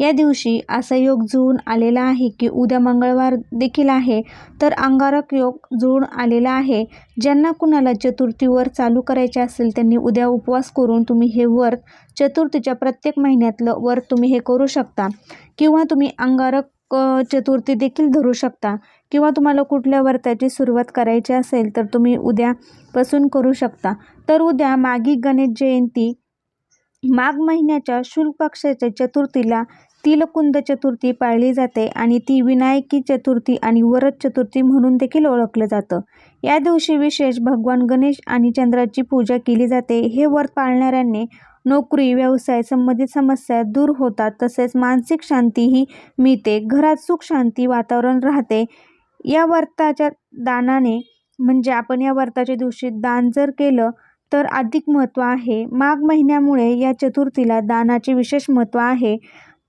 या दिवशी असा योग जुळून आलेला आहे की उद्या मंगळवार देखील आहे. तर अंगारक योग जुळून आलेला आहे. ज्यांना कुणाला चतुर्थीवर चालू करायचे असेल त्यांनी उद्या उपवास करून तुम्ही हे व्रत चतुर्थीच्या प्रत्येक महिन्यातलं व्रत तुम्ही हे करू शकता. किंवा तुम्ही अंगारक चतुर्थी देखील धरू शकता. किंवा तुम्हाला कुठल्या व्रताची सुरुवात करायची असेल तर तुम्ही उद्यापासून करू शकता. तर उद्या मागी गणेश जयंती माघ महिन्याच्या शुल्क पक्षाच्या चतुर्थीला तिलकुंद चतुर्थी पाळली जाते आणि ती विनायकी चतुर्थी आणि वरद चतुर्थी म्हणून देखील ओळखलं जातं. या दिवशी विशेष भगवान गणेश आणि चंद्राची पूजा केली जाते. हे व्रत पाळणाऱ्यांनी नोकरी व्यवसाय संबंधित समस्या दूर होतात तसेच मानसिक शांतीही मिळते. घरात सुख शांती वातावरण राहते. या व्रताच्या दानाने म्हणजे आपण या व्रताच्या दिवशी दान जर केलं तर अधिक महत्त्व आहे. माघ महिन्यामुळे या चतुर्थीला दानाचे विशेष महत्त्व आहे.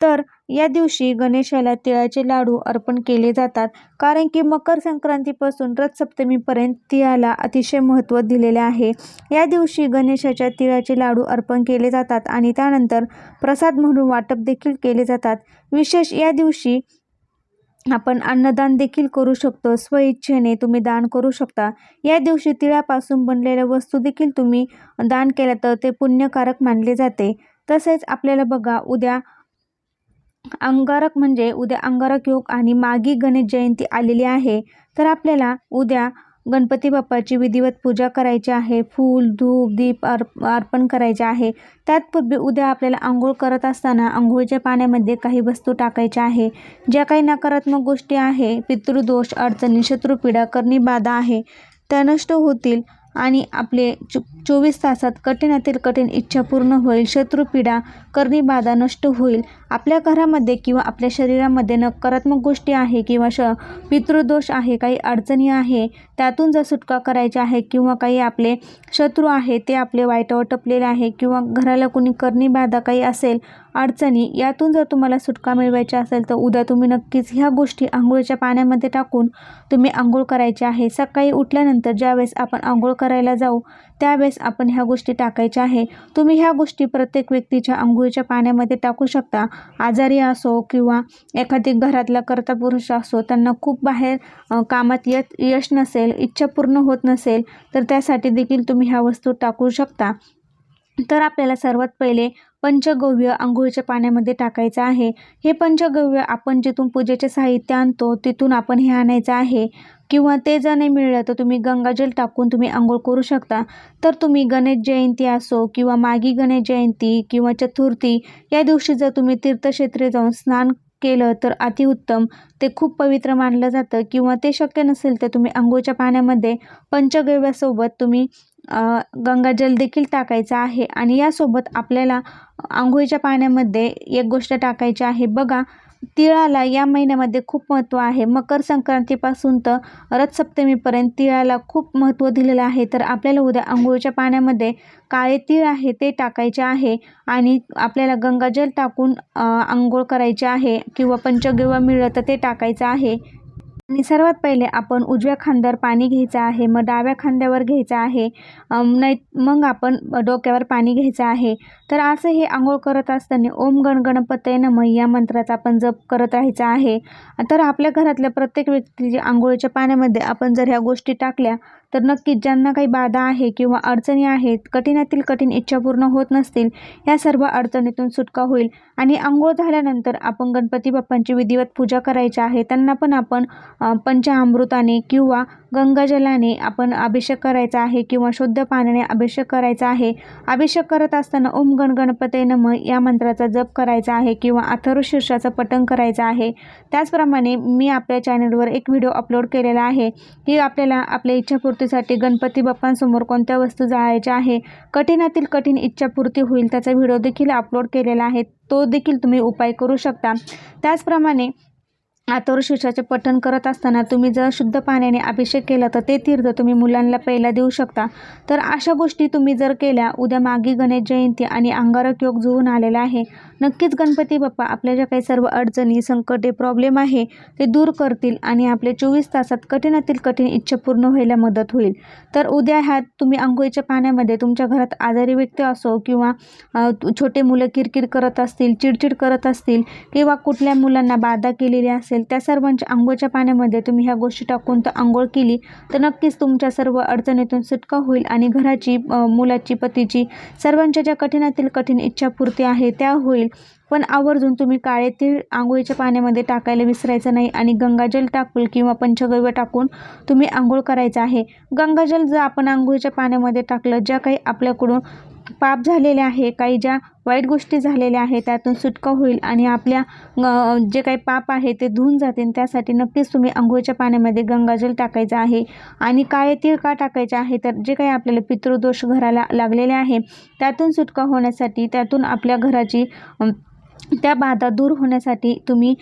तर या दिवशी गणेशाला तिळाचे लाडू अर्पण केले जातात. कारण की मकर संक्रांतीपासून रथसप्तमीपर्यंत तिळाला अतिशय महत्त्व दिलेले आहे. या दिवशी गणेशाच्या तिळाचे लाडू अर्पण केले जातात आणि त्यानंतर प्रसाद म्हणून वाटप देखील केले जातात. विशेष या दिवशी आपण अन्नदान देखील करू शकतो. स्वइच्छेने तुम्ही दान करू शकता. या दिवशी तिळापासून बनलेल्या वस्तू देखील तुम्ही दान केलं तर ते पुण्यकारक मानले जाते. तसेच आपल्याला बघा उद्या अंगारक म्हणजे उद्या अंगारक योग आणि मागी गणेश जयंती आलेली आहे. तर आपल्याला उद्या गणपती बाप्पाची विधिवत पूजा करायची आहे. फूल धूप दीप अर्प अर्पण करायचे आहे. त्यातपूर्वी उद्या आपल्याला आंघोळ करत असताना आंघोळीच्या पाण्यामध्ये काही वस्तू टाकायच्या आहे. ज्या काही नकारात्मक गोष्टी आहे पितृदोष अडचणी शत्रुपीडा करणी बाधा आहे त्या नष्ट होतील. आणि आपले चो चोवीस तासात कठीणातील कठीण इच्छा पूर्ण होईल. शत्रुपीडा करणी बाधा नष्ट होईल. आपल्या घरामध्ये किंवा आपल्या शरीरामध्ये नकारात्मक गोष्टी आहे किंवा श पितृदोष आहे काही अडचणी आहे त्यातून जर सुटका करायची आहे किंवा काही आपले शत्रू आहे ते आपले वाईटावर टपलेले आहे किंवा घराला कोणी करणी बाधा काही असेल अडचणी यातून जर तुम्हाला सुटका मिळवायची असेल तर उद्या तुम्ही नक्कीच ह्या गोष्टी आंघोळीच्या पाण्यामध्ये टाकून तुम्ही आंघोळ करायची आहे. सकाळी उठल्यानंतर ज्यावेळेस आपण आंघोळ करायला जाऊ त्यावेळेस आपण ह्या गोष्टी टाकायच्या आहे. तुम्ही ह्या गोष्टी प्रत्येक व्यक्तीच्या आंघोळीच्या पाण्यामध्ये टाकू शकता. आजारी असो किंवा एखादी घरातला कर्ता पुरुष असो त्यांना खूप बाहेर कामात यत यश नसेल इच्छा पूर्ण होत नसेल तर त्यासाठी देखील तुम्ही ह्या वस्तू टाकू शकता. तर आपल्याला सर्वात पहिले पंचगव्य आंघोळीच्या पाण्यामध्ये टाकायचं आहे. हे पंचगव्य आपण जिथून पूजेचे साहित्य आणतो तिथून आपण हे आणायचं आहे. किंवा ते जर नाही मिळलं तर तुम्ही गंगाजल टाकून तुम्ही आंघोळ करू शकता. तर तुम्ही गणेश जयंती असो किंवा मागी गणेश जयंती किंवा चतुर्थी या दिवशी जर तुम्ही तीर्थक्षेत्री जाऊन स्नान केलं तर अतिउत्तम. ते खूप पवित्र मानलं जातं. किंवा ते शक्य नसेल तर तुम्ही आंघोळच्या पाण्यामध्ये पंचगव्यासोबत तुम्ही गंगाजल देखील टाकायचं आहे. आणि यासोबत आपल्याला आंघोळीच्या पाण्यामध्ये एक गोष्ट टाकायची आहे. बघा तिळाला या महिन्यामध्ये खूप महत्त्व आहे. मकर संक्रांतीपासून तर रथसप्तमीपर्यंत तिळाला खूप महत्त्व दिलेलं आहे. तर आपल्याला उद्या आंघोळीच्या पाण्यामध्ये काळे तीळ आहे ते टाकायचे आहे. आणि आपल्याला गंगाजल टाकून आंघोळ करायची आहे किंवा पंचगव्य मिळलं तर ते टाकायचं आहे. आणि सर्वात पहिले आपण उजव्या खांद्यावर पाणी घ्यायचं आहे मग डाव्या खांद्यावर घ्यायचं आहे नाही मग आपण डोक्यावर पाणी घ्यायचं आहे. तर असं हे आंघोळ करत असताना ओम गण गणपतय नमः या मंत्राचा आपण जप करत राहायचा आहे. तर आपल्या घरातल्या प्रत्येक व्यक्तीच्या आंघोळीच्या पाण्यामध्ये आपण जर ह्या गोष्टी टाकल्या तर नक्कीच ज्यांना काही बाधा आहे किंवा अडचणी आहेत कठीणातील कठीण इच्छा पूर्ण होत नसतील या सर्व अडचणीतून सुटका होईल. आणि आंघोळ झाल्यानंतर आपण गणपती बाप्पांची विधिवत पूजा करायची आहे त्यांना पण आपण पंचामृताने किंवा गंगाजलाने आपण अभिषेक करायचा आहे किंवा शुद्ध पाण्याने अभिषेक करायचा आहे अभिषेक करत असताना ओम गण गणपते नम या मंत्राचा जप करायचा आहे किंवा अथर्व शीर्षाचं पठण करायचं आहे. त्याचप्रमाणे मी आपल्या चॅनलवर एक व्हिडिओ अपलोड केलेला आहे. की आपल्याला आपल्या इच्छापूर्तीसाठी गणपती बाप्पांसमोर कोणत्या वस्तू जाळायच्या आहे कठीणातील कठीण इच्छापूर्ती होईल त्याचा व्हिडिओ देखील अपलोड केलेला आहे तो देखील तुम्ही उपाय करू शकता. त्याचप्रमाणे शीर्षाचे पठण करत असताना तुम्ही जर शुद्ध पाण्याने अभिषेक केला तर ते तीर्थ तुम्ही मुलांना पहिला देऊ शकता. तर अशा गोष्टी तुम्ही जर केल्या उद्या मागी गणेश जयंती आणि अंगारक योग जुळून आलेला आहे नक्कीच गणपती बाप्पा आपल्या ज्या काही सर्व अडचणी संकटे प्रॉब्लेम आहे ते दूर करतील आणि आपले चोवीस तासात कठीणातील कठीण इच्छा पूर्ण व्हायला मदत होईल. तर उद्या ह्यात तुम्ही आंघोळीच्या पाण्यामध्ये तुमच्या घरात आजारी व्यक्ती असो किंवा छोटे मुलं किरकिर करत असतील चिडचिड करत असतील किंवा कुठल्या मुलांना बाधा केलेली असेल त्या सर्वांच्या आंघोळच्या पाण्यामध्ये तुम्ही ह्या गोष्टी टाकून तर आंघोळ केली तर नक्कीच तुमच्या सर्व अडचणीतून सुटका होईल आणि घराची मुलाची पतीची सर्वांच्या ज्या कठीणातील कठीण इच्छापूर्ती आहे त्या होईल. पण आवर्जून तुम्ही काळे तीळ आंघोळीच्या पाण्यामध्ये टाकायला विसरायचं नाही आणि गंगाजल टाकून किंवा पंचगव्य टाकून तुम्ही आंघोळ करायचं आहे. गंगाजल जर आपण आंघोळीच्या पाण्यामध्ये टाकलं ज्या काही आपल्याकडून पाप झालेले आहे काही ज्या वाईट गोष्टी झालेल्या आहेत त्यातून सुटका होईल आणि आपल्या जे काही पाप आहे ते धुवून जातील. त्यासाठी नक्कीच तुम्ही आंघोळीच्या पाण्यामध्ये गंगाजल टाकायचं आहे. आणि काळे तीळ का टाकायचे आहे? तर जे काही आपल्याला पितृदोष घराला लागलेले आहे त्यातून सुटका होण्यासाठी त्यातून आपल्या घराची त्या बाधा दूर होण्यासाठी तुम्ही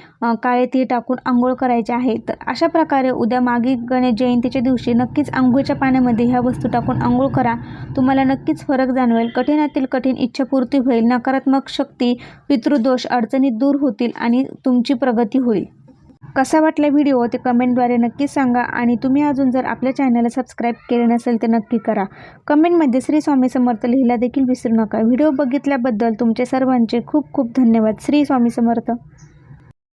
काळे तीळ टाकून आंघोळ करायचे आहे तर अशा प्रकारे उद्या मागे गणेश जयंतीच्या दिवशी नक्कीच आंघोळीच्या पाण्यामध्ये ह्या वस्तू टाकून आंघोळ करा. तुम्हाला नक्कीच फरक जाणवेल. कठीणातील कठीण इच्छापूर्ती होईल. नकारात्मक शक्ती पितृदोष अडचणी दूर होतील आणि तुमची प्रगती होईल. कसा वाटला व्हिडिओ ते कमेंटद्वारे नक्की सांगा. आणि तुम्ही अजून जर आपल्या चॅनलला सबस्क्राईब केले नसेल तर नक्की करा. कमेंटमध्ये श्री स्वामी समर्थ लिहिला देखील विसरू नका. व्हिडिओ बघितल्याबद्दल तुमचे सर्वांचे खूप खूप धन्यवाद. श्री स्वामी समर्थ.